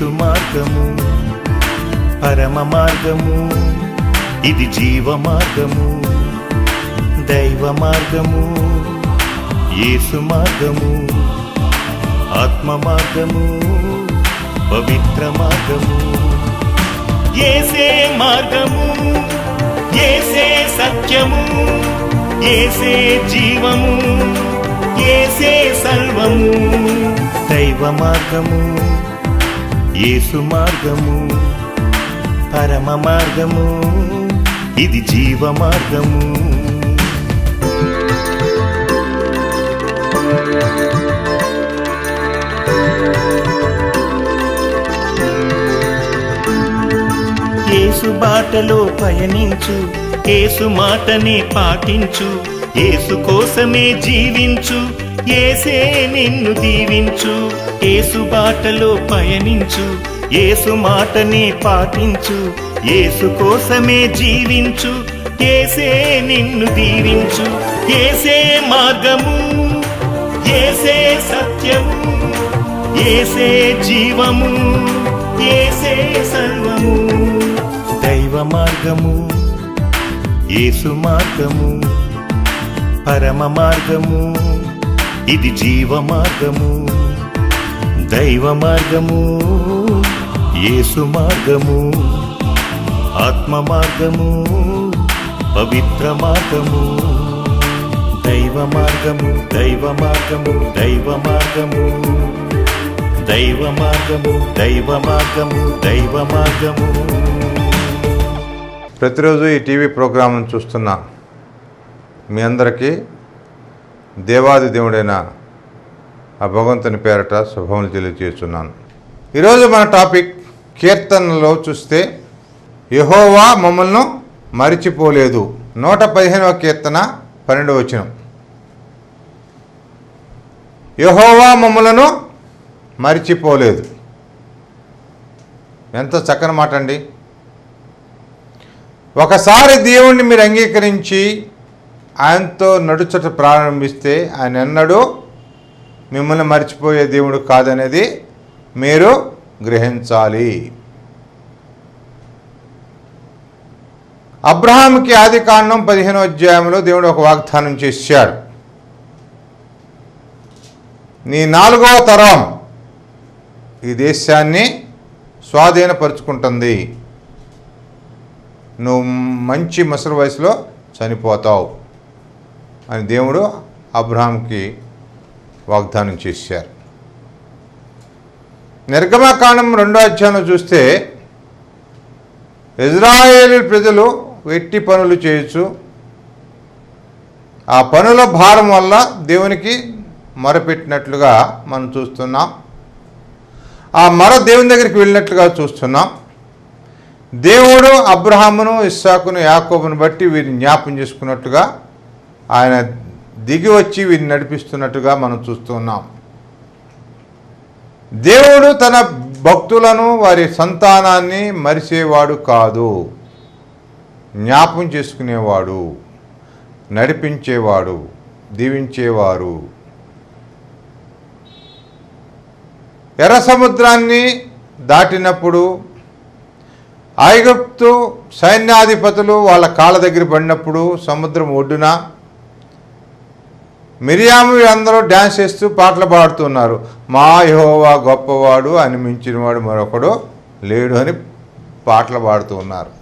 యేసు మార్గము పరమ మార్గము ఇది జీవ మార్గము దైవ మార్గము యేసు మార్గము ఆత్మ మార్గము పవిత్ర మార్గము ఏసే మార్గము ఏసే సత్యము ఏసే జీవము ఏసే సర్వము. దైవ మార్గము యేసు మార్గము పరమ మార్గము ఇది జీవ మార్గము. ఏసు బాటలో పయనించు ఏసు మాటనే పాటించు ఏసు కోసమే జీవించు ఏసే నిన్ను దీవించు ఏసు బాటలో పయనించు ఏసు మాటనే పాటించు ఏసు కోసమే జీవించు ఏసే నిన్ను దీవించు ఏసే మార్గము ఏసే సత్యము ఏసే జీవము ఏసే సర్వము. దైవ మార్గము ఏసు మార్గము పరమ మార్గము ఇది జీవ మార్గము దైవ మార్గము యేసు మార్గము ఆత్మ మార్గము పవిత్ర మార్గము. దైవ మార్గము దైవ మార్గము దైవ మార్గము దైవ మార్గము దైవ మార్గము దైవ మార్గము ప్రతిరోజు ఈ టీవీ ప్రోగ్రాం చూస్తున్నా మీ అందరికీ దేవాది దేవుడైన ఆ భగవంతుని పేరట శుభములు తెలియజేస్తున్నాను ఈరోజు మన టాపిక్ కీర్తనలో చూస్తే యహోవా మమ్మల్ని మరిచిపోలేదు. నూట పదిహేనవ కీర్తన పన్నెండు వచ్చిన యహోవా మమ్మలను మరిచిపోలేదు. ఎంత చక్కని మాట అండి ఒకసారి దేవుణ్ణి మీరు అంగీకరించి ఆయనతో నడుచట ప్రారంభిస్తే ఆయన ఎన్నడూ మిమ్మల్ని మర్చిపోయే దేవుడు కాదనేది మీరు గ్రహించాలి. అబ్రహాంకి ఆది కాండం పదిహేనో అధ్యాయంలో దేవుడు ఒక వాగ్దానం చేశాడు. నీ నాలుగవ తరం ఈ దేశాన్ని స్వాధీనపరుచుకుంటుంది. నువ్వు మంచి ముసలి వయసులో చనిపోతావు. అని దేవుడు అబ్రహాంకి వాగ్దానం చేశారు. నిర్గమకాండం రెండో అధ్యాయంలో చూస్తే ఇజ్రాయేల్ ప్రజలు వెట్టి పనులు చేయొచ్చు. ఆ పనుల భారం వల్ల దేవునికి మొరపెట్టినట్లుగా మనం చూస్తున్నాం. ఆ మర దేవుని దగ్గరికి వెళ్ళినట్లుగా చూస్తున్నాం. దేవుడు అబ్రహామును ఇస్సాకును యాకోబును బట్టి వీరిని జ్ఞాపం చేసుకున్నట్టుగా ఆయన దిగి వచ్చి వీరిని నడిపిస్తున్నట్టుగా మనం చూస్తున్నాం దేవుడు తన భక్తులను వారి సంతానాన్ని మరిసేవాడు కాదు. జ్ఞాపం చేసుకునేవాడు నడిపించేవాడు దీవించేవారు. ఎర్ర సముద్రాన్ని దాటినప్పుడు ఐగుప్తు సైన్యాధిపతులు వాళ్ళ కాళ్ళ దగ్గర పడినప్పుడు సముద్రం ఒడ్డున మిరియాము అందరూ డ్యాన్స్ చేస్తూ పాటలు పాడుతున్నారు. మా యహోవా గొప్పవాడు అని మించినవాడు మరొకడు లేడు అని పాటలు పాడుతూ ఉన్నారు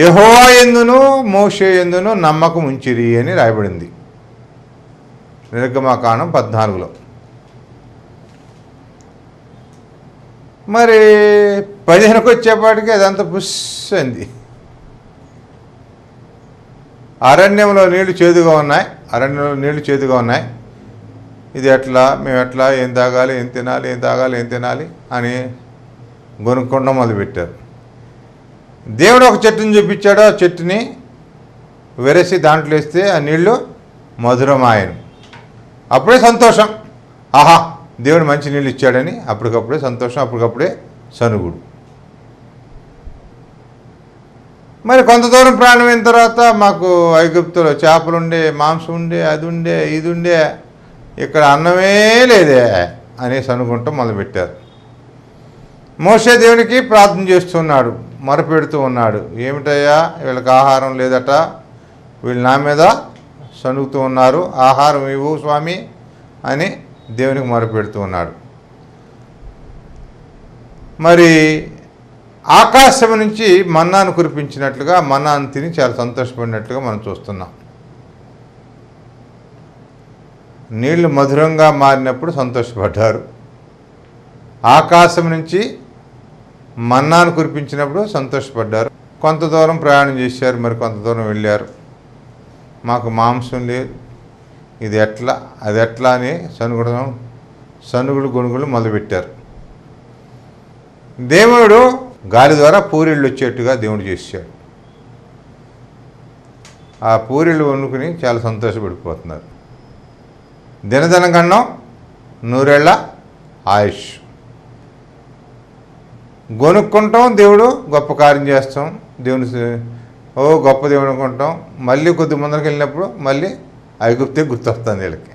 యహోవా ఎందును మోషే ఎందును నమ్మకం ఉంచిరి అని రాయబడింది. నిర్గమకాండం పద్నాలుగులో. మరి పదిహేనుకి వచ్చేపాటికి అదంతా పుష్ అంది అరణ్యంలో నీళ్ళు చేదుగా ఉన్నాయి. అరణ్యంలో నీళ్ళు చేదుగా ఉన్నాయి. ఇది ఎట్లా? మేము ఎట్లా? ఏం తాగాలి? ఏం తినాలి? ఏం తాగాలి? ఏం తినాలి? అని గొనుక్కుండా మొదలుపెట్టారు. దేవుడు ఒక చెట్టుని చూపించాడు. ఆ చెట్టుని వెరసి దాంట్లో వేస్తే ఆ నీళ్ళు మధురమాయను. అప్పుడే సంతోషం. ఆహా! దేవుడు మంచి నీళ్ళు ఇచ్చాడని అప్పటికప్పుడే సంతోషం అప్పటికప్పుడే సనుగుడు. మరి కొంత దూరం ప్రయాణం అయిన తర్వాత మాకు ఐగుప్తులో చేపలు ఉండే మాంసం ఉండే అది ఉండే ఇది ఉండే ఇక్కడ అన్నమే లేదే అనేసి అనుకుంటూ మొదలుపెట్టారు. మోసే దేవునికి ప్రార్థన చేస్తున్నాడు మొరపెడుతూ ఉన్నాడు. ఏమిటయ్యా? వీళ్ళకి ఆహారం లేదట. వీళ్ళు నా మీద సణుగుతూ ఉన్నారు. ఆహారం ఇవ్వు స్వామి అని దేవునికి మొరపెడుతూ ఉన్నాడు. మరి ఆకాశం నుంచి మన్నాను కురిపించినట్లుగా మన్నాను తిని చాలా సంతోషపడినట్లుగా మనం చూస్తున్నాం. నీళ్ళు మధురంగా మారినప్పుడు సంతోషపడ్డారు. ఆకాశం నుంచి మన్నాను కురిపించినప్పుడు సంతోషపడ్డారు. కొంత దూరం ప్రయాణం చేశారు మరి కొంత దూరం వెళ్ళారు. మాకు మాంసం లేదు. ఇది ఎట్లా? అది ఎట్లా అని సనుగుణం సనుగుడు గొనుగులు మొదలుపెట్టారు. దేవుడు గాలి ద్వారా పూరిళ్ళు వచ్చేట్టుగా దేవుడు చేశాడు. ఆ పూరిళ్ళు వండుకుని చాలా సంతోషపడిపోతున్నారు. దినదిన కన్నా నూరేళ్ళ ఆయుష్. గొనుక్కుంటాం దేవుడు గొప్ప కార్యం చేస్తాం. దేవుని ఓ గొప్ప దేవుడు అనుకుంటాం. మళ్ళీ కొద్ది ముందరికి వెళ్ళినప్పుడు మళ్ళీ ఐగుప్తే గుర్తొస్తుంది వీళ్ళకి.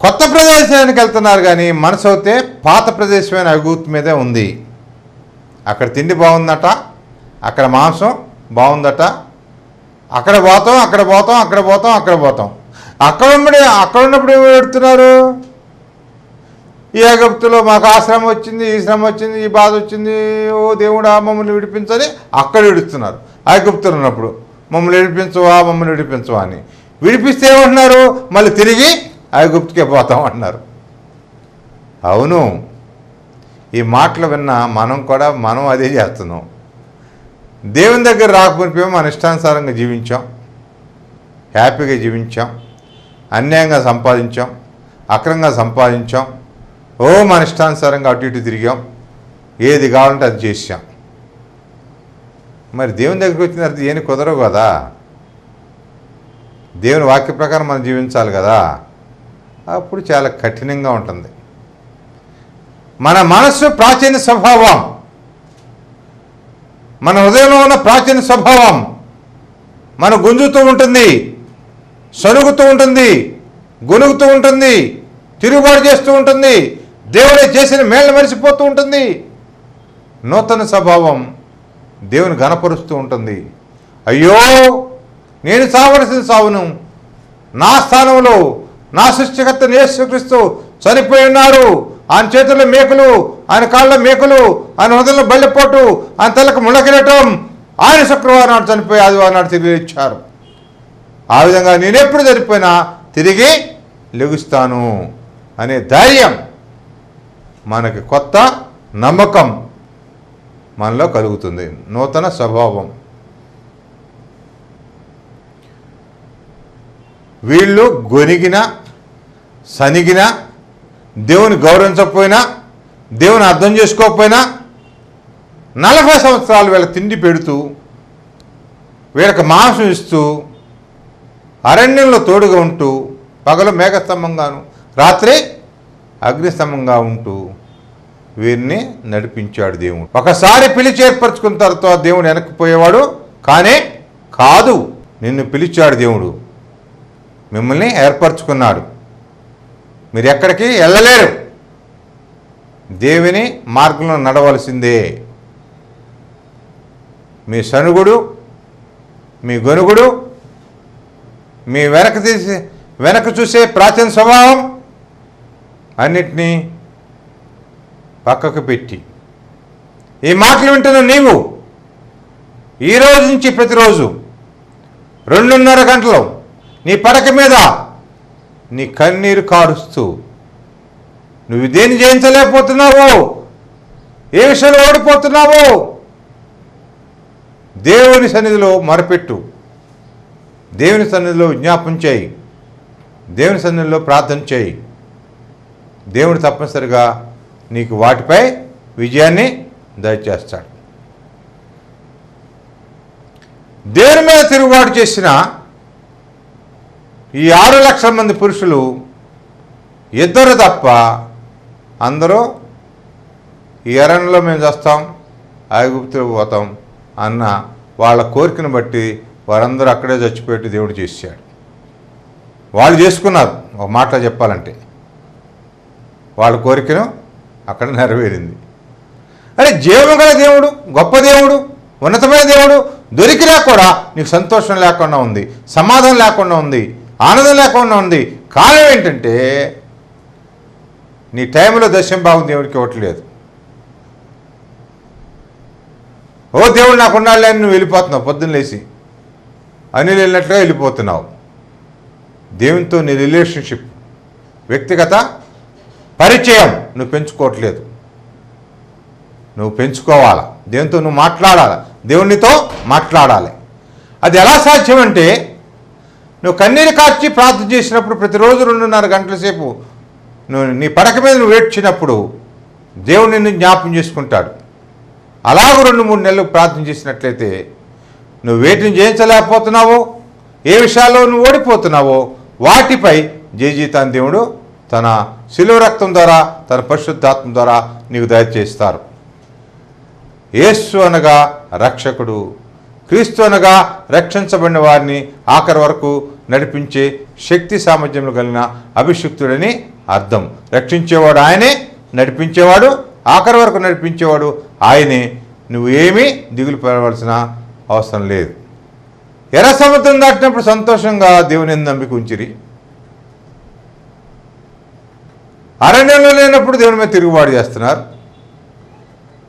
కొత్త ప్రదేశానికి వెళ్తున్నారు కానీ మనసు అయితే పాత ప్రదేశమైన ఐగుప్తు మీదే ఉంది. అక్కడ తిండి బాగుందట అక్కడ మాంసం బాగుందట. అక్కడ పోతాం అక్కడ పోతాం అక్కడ పోతాం అక్కడ పోతాం. అక్కడ ఉన్నప్పుడు అక్కడ ఉన్నప్పుడు ఏమి పెడుతున్నారు? ఈ ఐగుప్తులో మాకు ఆ శ్రమ వచ్చింది ఈ శ్రమ వచ్చింది ఈ బాధ వచ్చింది. ఓ దేవుడా మమ్మల్ని విడిపించని అక్కడ విడుస్తున్నారు ఐగుప్తులు ఉన్నప్పుడు మమ్మల్ని విడిపించవా మమ్మల్ని విడిపించవా అని. విడిపిస్తే ఏమంటున్నారు? మళ్ళీ తిరిగి ఐగుప్తుకే పోతాం అన్నారు. అవును ఈ మాటలు విన్న మనం కూడా మనం అదే చేస్తున్నాం. దేవుని దగ్గర రాకపోయిపోయి మన ఇష్టానుసారంగా జీవించాం. హ్యాపీగా జీవించాం. అన్యాయంగా సంపాదించాం. అక్రంగా సంపాదించాం. ఓ మన ఇష్టానుసారంగా అటు ఇటు తిరిగాం. ఏది కావాలంటే అది చేసాం మరి దేవుని దగ్గరికి వచ్చిన తర్వాత ఏమి కుదరవు కదా? దేవుని వాక్య ప్రకారం మనం జీవించాలి కదా? అప్పుడు చాలా కఠినంగా ఉంటుంది. మన మనస్సు ప్రాచీన స్వభావం. మన హృదయంలో ఉన్న ప్రాచీన స్వభావం. మన గుంజుతూ ఉంటుంది సరుగుతూ ఉంటుంది గొనుగుతూ ఉంటుంది తిరుగుబాటు చేస్తూ ఉంటుంది దేవుడే చేసిన మేళ్ళ మరిసిపోతూ ఉంటుంది. నూతన స్వభావం దేవుని గనపరుస్తూ ఉంటుంది. అయ్యో నేను సావలసిన సావును నా స్థానంలో నా సృష్టికర్త యేసుక్రీస్తు చనిపోయి ఉన్నారు. ఆయన చేతుల్లో మేకులు ఆయన కాళ్ళ మేకులు ఆయన హృదయంలో బళ్ళిపోటు ఆయన తలకు ముళ్ళకిరటం ఆయన శుక్రవారం నాడు చనిపోయి ఆదివారం నాడు తిరిగి ఇచ్చారు ఆ విధంగా నేనెప్పుడు చనిపోయినా తిరిగి లెగుస్తాను అనే ధైర్యం మనకి కొత్త నమ్మకం మనలో కలుగుతుంది. నూతన స్వభావం. వీళ్ళు గొనిగిన సనిగిన దేవుని గౌరవించకపోయినా దేవుని అర్థం చేసుకోకపోయినా నలభై సంవత్సరాలు వీళ్ళ తిండి పెడుతూ వీళ్ళకి మాంసం ఇస్తూ అరణ్యంలో తోడుగా ఉంటూ పగలు మేఘస్తంభంగాను రాత్రి అగ్నిస్తంభంగా ఉంటూ వీరిని నడిపించాడు దేవుడు. ఒకసారి పిలిచి ఏర్పరచుకున్న తర్వాత దేవుడు వెనక్కిపోయేవాడు కానీ కాదు నిన్ను పిలిచాడు దేవుడు. మిమ్మల్ని ఏర్పరచుకున్నాడు. మీరు ఎక్కడికి వెళ్ళలేరు. దేవుని మార్గంలో నడవలసిందే. మీ సనుగుడు మీ గొనుగుడు మీ వెనక తీసి వెనక చూసే ప్రాచీన స్వభావం అన్నిటినీ పక్కకు పెట్టి. ఈ మాటలు వింటున్న నీవు ఈ రోజు నుంచి ప్రతిరోజు రెండున్నర గంటలు నీ పడక మీద నీ కన్నీరు కారుస్తూ నువ్వు దేన్ని జయించలేకపోతున్నావు? ఏ విషయంలో ఓడిపోతున్నావు? దేవుని సన్నిధిలో మరపెట్టు. దేవుని సన్నిధిలో విజ్ఞాపం చేయి. దేవుని సన్నిధిలో ప్రార్థన చేయి. దేవుడు తప్పనిసరిగా నీకు వాటిపై విజయాన్ని దయచేస్తాడు. దేవుని మీద తిరుగుబాటు చేసిన ఈ ఆరు లక్షల మంది పురుషులు ఇద్దరు తప్ప అందరూ ఈ ఎరణలో మేము చేస్తాం ఐగుప్తులు పోతాం అన్న వాళ్ళ కోరికను బట్టి వారందరూ అక్కడే చచ్చిపెట్టి దేవుడు చేశాడు. వాళ్ళు చేసుకున్నారు ఒక మాటలో చెప్పాలంటే. వాళ్ళ కోరికను అక్కడ నెరవేరింది. అరే జీవం గల దేవుడు గొప్ప దేవుడు ఉన్నతమైన దేవుడు దొరికినా కూడా నీకు సంతోషం లేకుండా ఉంది సమాధానం లేకుండా ఉంది. ఆనందం లేకుండా ఉంది. కారణం ఏంటంటే నీ టైంలో దర్శనం బాగుంది దేవుడికి ఇవ్వట్లేదు ఓ దేవుడు నాకు ఉండాలి అని నువ్వు వెళ్ళిపోతున్నావు పొద్దున్న లేచి. అనిల్ వెళ్ళినట్లుగా వెళ్ళిపోతున్నావు. దేవునితో నీ రిలేషన్షిప్ వ్యక్తిగత పరిచయం నువ్వు పెంచుకోవట్లేదు. నువ్వు పెంచుకోవాలా? దేవునితో నువ్వు మాట్లాడాలి? దేవునితో మాట్లాడాలి. అది ఎలా సాధ్యం అంటే నువ్వు కన్నీరు కార్చి ప్రార్థన చేసినప్పుడు ప్రతిరోజు రెండున్నర గంటల సేపు నువ్వు నీ పడక మీద నువ్వు ఏడ్చినప్పుడు దేవుడు నిన్ను జ్ఞాపం చేసుకుంటాడు. అలాగ రెండు మూడు నెలలు ప్రార్థన చేసినట్లయితే నువ్వు వేటిని జయించలేకపోతున్నావో ఏ విషయాల్లో నువ్వు ఓడిపోతున్నావో వాటిపై జయజీతాన్ని దేవుడు తన శిలువ రక్తం ద్వారా తన పరిశుద్ధాత్మ ద్వారా నీకు దయచేస్తారు. యేసు అనగా రక్షకుడు. క్రీస్తు అనగా రక్షించబడిన వారిని ఆఖరి వరకు నడిపించే శక్తి సామర్థ్యములు కలిగిన అభిషిక్తుడని అర్థం. రక్షించేవాడు ఆయనే నడిపించేవాడు ఆఖరి వరకు నడిపించేవాడు ఆయనే. నువ్వు ఏమీ దిగులు పడవలసిన అవసరం లేదు. ఎర్ర సముద్రం దాటినప్పుడు సంతోషంగా దేవుని నమ్మిక ఉంచిరి. అరణ్యంలో లేనప్పుడు దేవుని మీద తిరుగుబాటు చేస్తున్నారు.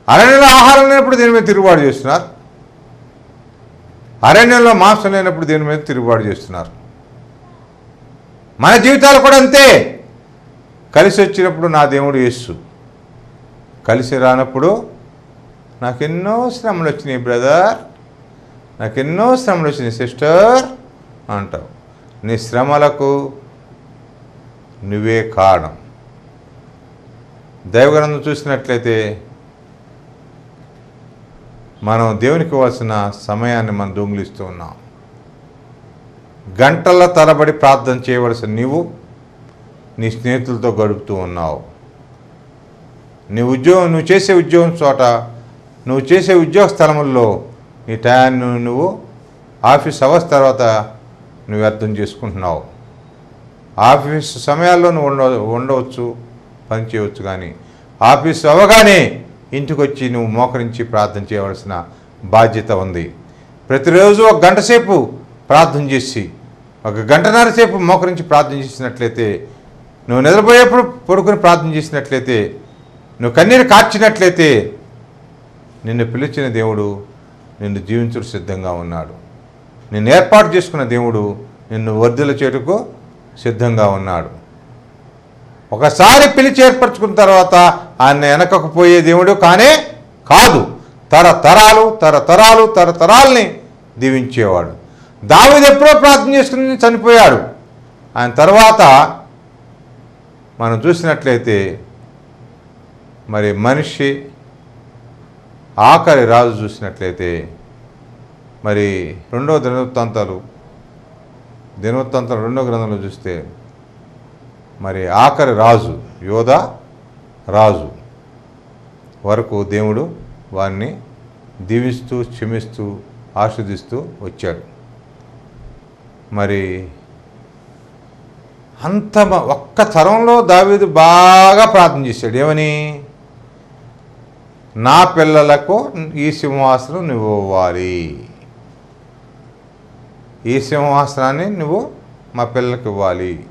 అరణ్యంలో ఆహారం లేనప్పుడు దేని మీద తిరుగుబాటు చేస్తున్నారు. అరణ్యంలో మాంసం లేనప్పుడు దేని మీద తిరుగుబాటు చేస్తున్నారు? మన జీవితాలు కూడా అంతే. కలిసి వచ్చినప్పుడు నా దేవుడు యేసు. కలిసి రానప్పుడు నాకెన్నో శ్రమలు వచ్చినాయి బ్రదర్. నాకెన్నో శ్రమలు వచ్చినాయి సిస్టర్ అంటావు. నీ శ్రమలకు నువ్వే కారణం. దైవగ్రంథం చూసినట్లయితే మనం దేవునికి ఇవ్వాల్సిన సమయాన్ని మనం దొంగిలిస్తూ ఉన్నాం. గంటల తరబడి ప్రార్థన చేయవలసిన నీవు నీ స్నేహితులతో గడుపుతూ ఉన్నావు. నీ ఉద్యోగం నువ్వు చేసే ఉద్యోగం చోట నువ్వు చేసే ఉద్యోగ స్థలముల్లో నీ టయాన్ని నువ్వు ఆఫీస్ అవర్స్ తర్వాత నువ్వు అర్థం చేసుకుంటున్నావు. ఆఫీస్ సమయాల్లో నువ్వు ఉండ ఉండవచ్చు పని చేయవచ్చు కానీ ఆఫీస్ అవ్వగానే ఇంటికొచ్చి నువ్వు మోకరించి ప్రార్థన చేయవలసిన బాధ్యత ఉంది. ప్రతిరోజు ఒక గంట సేపు ప్రార్థన చేసి ఒక గంటన్నర సేపు మోకరించి ప్రార్థన చేసినట్లయితే నువ్వు నిద్రపోయేప్పుడు పడుకుని ప్రార్థన చేసినట్లయితే నువ్వు కన్నీరు కార్చినట్లయితే నిన్ను పిలిచిన దేవుడు నిన్ను జీవించుడు సిద్ధంగా ఉన్నాడు. నిన్ను ఏర్పాటు చేసుకున్న దేవుడు నిన్ను వర్ధుల చేటుకు సిద్ధంగా ఉన్నాడు. ఒకసారి పిలిచి ఏర్పరచుకున్న తర్వాత ఆయన వెనకకు పోయే దేవుడు కానే కాదు. తరతరాలు తరతరాలు తరతరాల్ని దీవించేవాడు. దావిది ఎప్పుడో ప్రార్థన చేసుకుని చనిపోయాడు. ఆయన తర్వాత మనం చూసినట్లయితే మరి మనిషి ఆఖరి రాజు చూసినట్లయితే మరి రెండో దినవృత్తాంతాలు దినవృత్తాంతాలు రెండో గ్రంథంలో చూస్తే మరి ఆఖరి రాజు యోధ రాజు వరకు దేవుడు వారిని దీవిస్తూ క్షమిస్తూ ఆస్వాదిస్తూ వచ్చాడు. మరి అంత ఒక్క తరంలో దావీదు బాగా ప్రార్థన చేశాడు. ఏమని? నా పిల్లలకు ఈ సింహాసనం నువ్వు ఇవ్వాలి. ఈ సింహాసనాన్ని నువ్వు మా పిల్లలకు ఇవ్వాలి.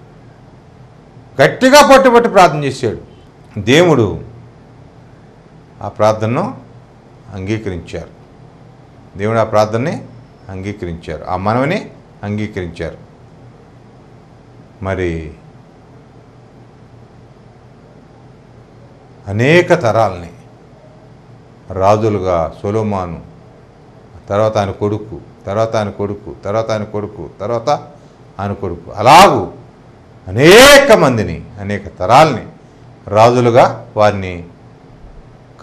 గట్టిగా పట్టుబట్టి ప్రార్థన చేశాడు. దేవుడు ఆ ప్రార్థనను అంగీకరించారు. దేవుడు ఆ ప్రార్థనని అంగీకరించారు. ఆ మనవిని అంగీకరించారు. మరి అనేక తరాలని రాజులుగా సొలోమాను తర్వాత ఆయన కొడుకు తర్వాత ఆయన కొడుకు తర్వాత ఆయన కొడుకు తర్వాత ఆయన కొడుకు అలాగూ అనేక మందిని అనేక తరాలని రాజులుగా వారిని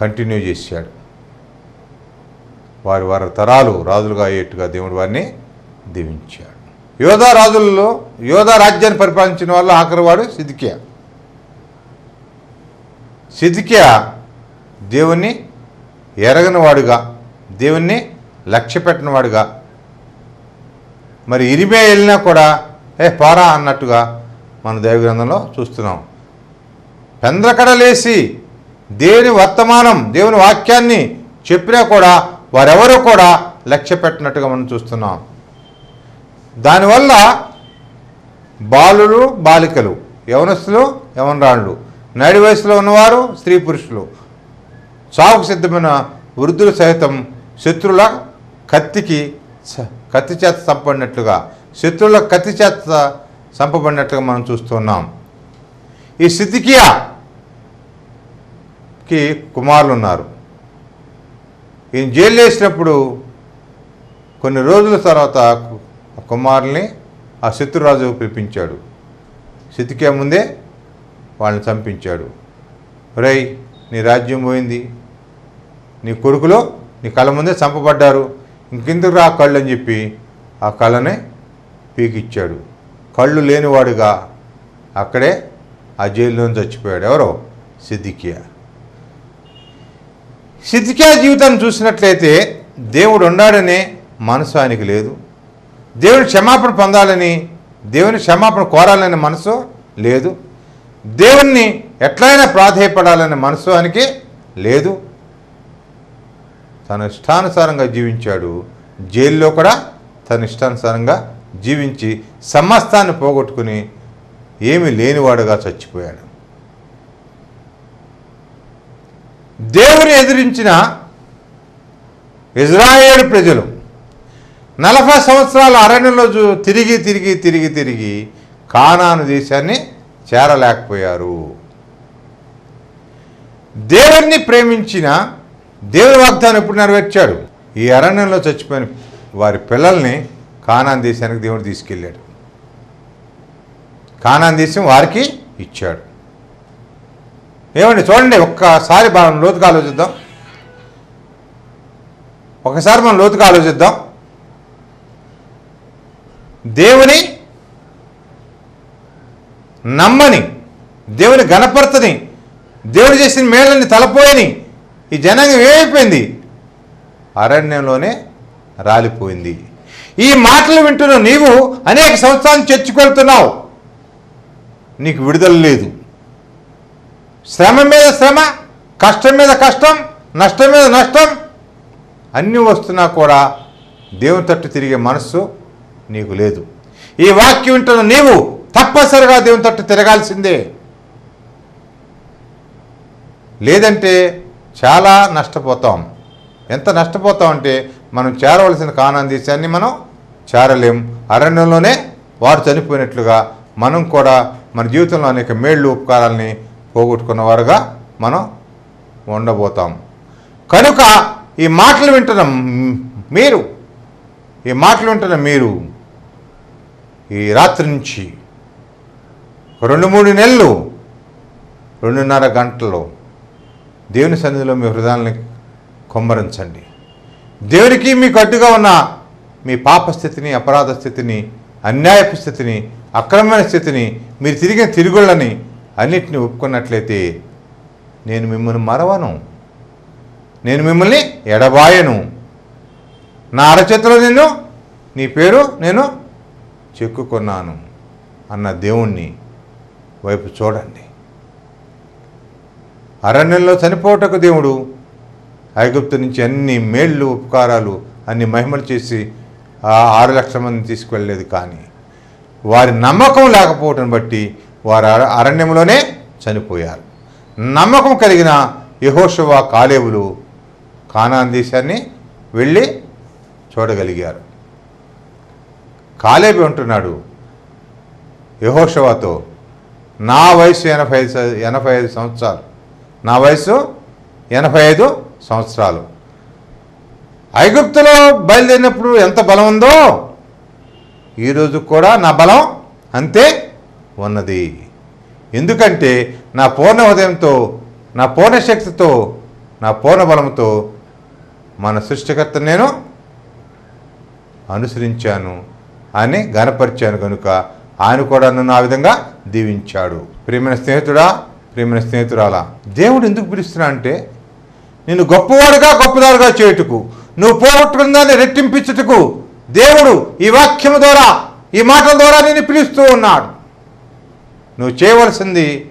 కంటిన్యూ చేశాడు. వారి వారి తరాలు రాజులుగా అయ్యేట్టుగా దేవుడు వారిని దీవించాడు. యోధా రాజులలో యోధా రాజ్యాన్ని పరిపాలించిన వాళ్ళు ఆఖరివాడు సిద్ధికియా సిద్ధికియా దేవుణ్ణి ఎరగనివాడుగా దేవుణ్ణి లక్ష్య పెట్టినవాడుగా మరి ఇరిమే వెళ్ళినా కూడా ఏ పారా అన్నట్టుగా మన దైవ గ్రంథంలో చూస్తున్నాం. పెందకడలేసి దేవుని వర్తమానం దేవుని వాక్యాన్ని చెప్పినా కూడా వారెవరూ కూడా లక్ష్య పెట్టినట్టుగా మనం చూస్తున్నాం. దానివల్ల బాలులు బాలికలు యవనస్తులు యవనరాళ్ళు నడి వయసులో ఉన్నవారు స్త్రీ పురుషులు చావుకు సిద్ధమైన వృద్ధులు సహితం శత్రుల కత్తికి కత్తి చేత చంపబడినట్లుగా శత్రువుల కత్తి చేత చంపబడినట్లుగా మనం చూస్తున్నాం. ఈ కి కుమారులు ఉన్నారు ఈయన జైలు వేసినప్పుడు కొన్ని రోజుల తర్వాత ఆ కుమారుల్ని ఆ శత్రురాజు పిలిపించాడు. సిద్ధికియా ముందే వాళ్ళని చంపించాడు. రై నీ రాజ్యం పోయింది. నీ కొడుకులో నీ కళ్ళ ముందే చంపబడ్డారు. ఇంకెందుకు రా కళ్ళు? అని చెప్పి ఆ కళ్ళని పీకిచ్చాడు. కళ్ళు లేనివాడుగా అక్కడే ఆ జైల్లో చచ్చిపోయాడు ఎవరో? సిద్దికియా సిద్ధికా జీవితాన్ని చూసినట్లయితే దేవుడు ఉన్నాడనే మనసు ఆయనకి లేదు. దేవుని క్షమాపణ పొందాలని దేవుని క్షమాపణ కోరాలనే మనసు లేదు. దేవుణ్ణి ఎట్లయినా ప్రాధేయపడాలనే మనసు ఆయనకి లేదు. తన ఇష్టానుసారంగా జీవించాడు. జైల్లో కూడా తన ఇష్టానుసారంగా జీవించి సమస్తాన్ని పోగొట్టుకుని ఏమీ లేనివాడుగా చచ్చిపోయాడు. దేవుని ఎదిరించిన ఇజ్రాయేల్ ప్రజలు నలభై సంవత్సరాల అరణ్యంలో తిరిగి తిరిగి తిరిగి తిరిగి కానాను దేశాన్ని చేరలేకపోయారు. దేవుణ్ణి ప్రేమించిన దేవుని వాగ్దానం ఎప్పుడు నెరవేర్చాడు? ఈ అరణ్యంలో చచ్చిపోయిన వారి పిల్లల్ని కానాన్ దేశానికి దేవుడు తీసుకెళ్ళాడు. కానాన్ దేశం వారికి ఇచ్చాడు. ఏమండి చూడండి ఒక్కసారి మనం లోతుగా ఆలోచిద్దాం. ఒకసారి మనం లోతుగా ఆలోచిద్దాం. దేవుని నమ్మని దేవుని గణపరతని దేవుడు చేసిన మేళ్ళని తలపోయని ఈ జనాంగం ఏమైపోయింది? అరణ్యంలోనే రాలిపోయింది. ఈ మాటలు వింటున్న నీవు అనేక సంవత్సరాలు చర్చకు వెళ్తున్నావు. నీకు విడుదల లేదు. శ్రమ మీద శ్రమ కష్టం మీద కష్టం నష్టం మీద నష్టం అన్నీ వస్తున్నా కూడా దేవుని తట్టు తిరిగే మనస్సు నీకు లేదు. ఈ వాక్యం వింటున్న నీవు తప్పనిసరిగా దేవుని తట్టు తిరగాల్సిందే. లేదంటే చాలా నష్టపోతాం. ఎంత నష్టపోతాం అంటే మనం చేరవలసిన కానాన్ దేశాన్ని మనం చేరలేం. అరణ్యంలోనే వారు చనిపోయినట్లుగా మనం కూడా మన జీవితంలో అనేక మేళ్ళు ఉపకారాలని పోగొట్టుకున్నవారుగా మనం ఉండబోతాం. కనుక ఈ మాటలు వింటున్న మీరు ఈ మాటలు వింటున్న మీరు ఈ రాత్రి నుంచి రెండు మూడు నెలలు రెండున్నర గంటలు దేవుని సన్నిధిలో మీ హృదయాల్ని కొమ్మరించండి. దేవునికి మీకు అడ్డుగా ఉన్న మీ పాప స్థితిని అపరాధ స్థితిని అన్యాయపు స్థితిని అక్రమమైన స్థితిని మీరు తిరిగిన తిరుగుళ్ళని అన్నిటిని ఒప్పుకున్నట్లయితే నేను మిమ్మల్ని మరవను. నేను మిమ్మల్ని ఎడబాయను. నా అరచేతిలో నేను నీ పేరు నేను చెక్కుకున్నాను అన్న దేవుణ్ణి వైపు చూడండి. అరణ్యంలో చనిపోవటకు దేవుడు ఐగుప్తు నుంచి అన్ని మేళ్ళు ఉపకారాలు అన్ని మహిమలు చేసి ఆ ఆరు లక్షల మందిని తీసుకువెళ్ళలేదు కానీ వారి నమ్మకం లేకపోవటం బట్టి వారు అర- అరణ్యంలోనే చనిపోయారు. నమ్మకం కలిగిన యహోషవ కాలేవులు కానాన్ దేశాన్ని వెళ్ళి చూడగలిగారు. కాలేబి అంటున్నాడు యహోషవాతో నా వయసు ఎనభై ఐదు ఎనభై ఐదు సంవత్సరాలు. నా వయసు ఎనభై ఐదు సంవత్సరాలు. ఐగుప్తులో బయలుదేరినప్పుడు ఎంత బలం ఉందో ఈరోజు కూడా నా బలం అంతే ఉన్నది. ఎందుకంటే నా పూర్ణ ఉదయంతో నా పూర్ణ శక్తితో నా పూర్ణ బలంతో మన సృష్టికర్త నేను అనుసరించాను అని గనపరిచాను కనుక ఆయన కూడా నన్ను ఆ విధంగా దీవించాడు. ప్రియమైన స్నేహితుడా ప్రియమైన స్నేహితురాలా దేవుడు ఎందుకు పిలుస్తున్నా అంటే నేను గొప్పవాడుగా గొప్పదారుగా చేయుటకు నువ్వు పోగొట్టుకుందాన్ని రెట్టింపించుటకు దేవుడు ఈ వాక్యము ద్వారా ఈ మాటల ద్వారా నేను పిలుస్తూ ఉన్నాడు. నువ్వు చేయవలసింది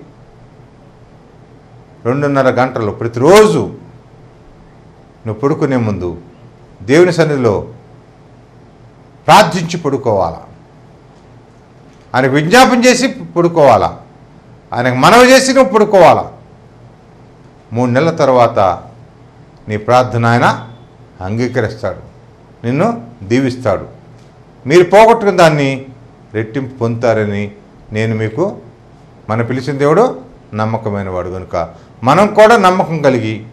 రెండున్నర గంటలు ప్రతిరోజు నువ్వు పడుకునే ముందు దేవుని సన్నిధిలో ప్రార్థించి పడుకోవాలా? ఆయనకు విజ్ఞాపన చేసి పడుకోవాలా? ఆయనకు మనవి చేసి నువ్వు పడుకోవాలా? మూడు నెలల తర్వాత నీ ప్రార్థన ఆయన అంగీకరిస్తాడు. నిన్ను దీవిస్తాడు. మీరు పోగొట్టుకున్న దాన్ని రెట్టింపు పొందుతారని నేను మీకు మన పిలిచిన దేవుడు నమ్మకమైన వాడు కనుక మనం కూడా నమ్మకం కలిగి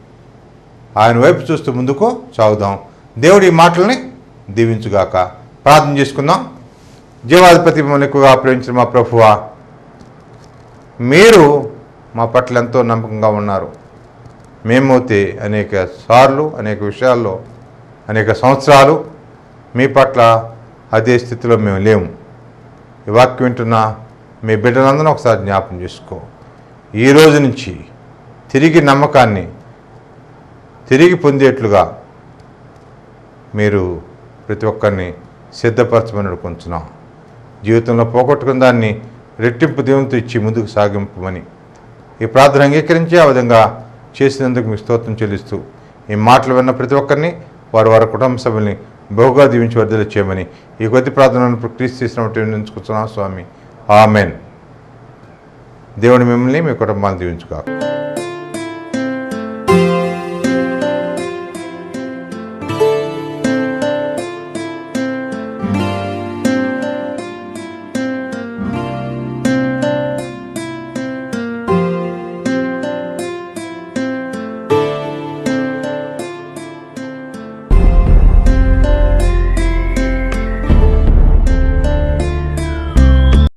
ఆయన వైపు చూస్తూ ముందుకు సాగుదాం. దేవుడి ఈ మాటల్ని దీవించుగాక. ప్రార్థన చేసుకుందాం. జీవాధిపతి మిమ్మల్ని ఎక్కువగా ప్రేమించిన మా ప్రభువా మీరు మా పట్ల ఎంతో నమ్మకంగా ఉన్నారు. మేమైతే అనేక సార్లు అనేక విషయాల్లో అనేక సంవత్సరాలు మీ పట్ల అదే స్థితిలో మేము లేము. ఈ వాక్యం వింటున్న మీ బిడ్డలందరూ ఒకసారి జ్ఞాపం చేసుకో. ఈ రోజు నుంచి తిరిగి నమ్మకాన్ని తిరిగి పొందేట్లుగా మీరు ప్రతి ఒక్కరిని సిద్ధపరచమని అడుగుతున్నాం జీవితంలో పోగొట్టుకున్న దాన్ని రెట్టింపు దేవునితో ఇచ్చి ముందుకు సాగింపమని ఈ ప్రార్థన అంగీకరించి ఆ విధంగా చేసినందుకు మీకు స్తోత్రం చెల్లిస్తూ ఈ మాటలు విన్న ప్రతి ఒక్కరిని వారి వారి కుటుంబ సభ్యుల్ని బహుగా దీవించి వర్ధలు చేయమని ఈ కొద్ది ప్రార్థనను క్రీస్తు చేసినట్టు ఎంచుకుంటున్నాం స్వామి. ఆమెన్. దేవుని మిమ్మల్ని మీ కుటుంబాన్ని దీవించుగా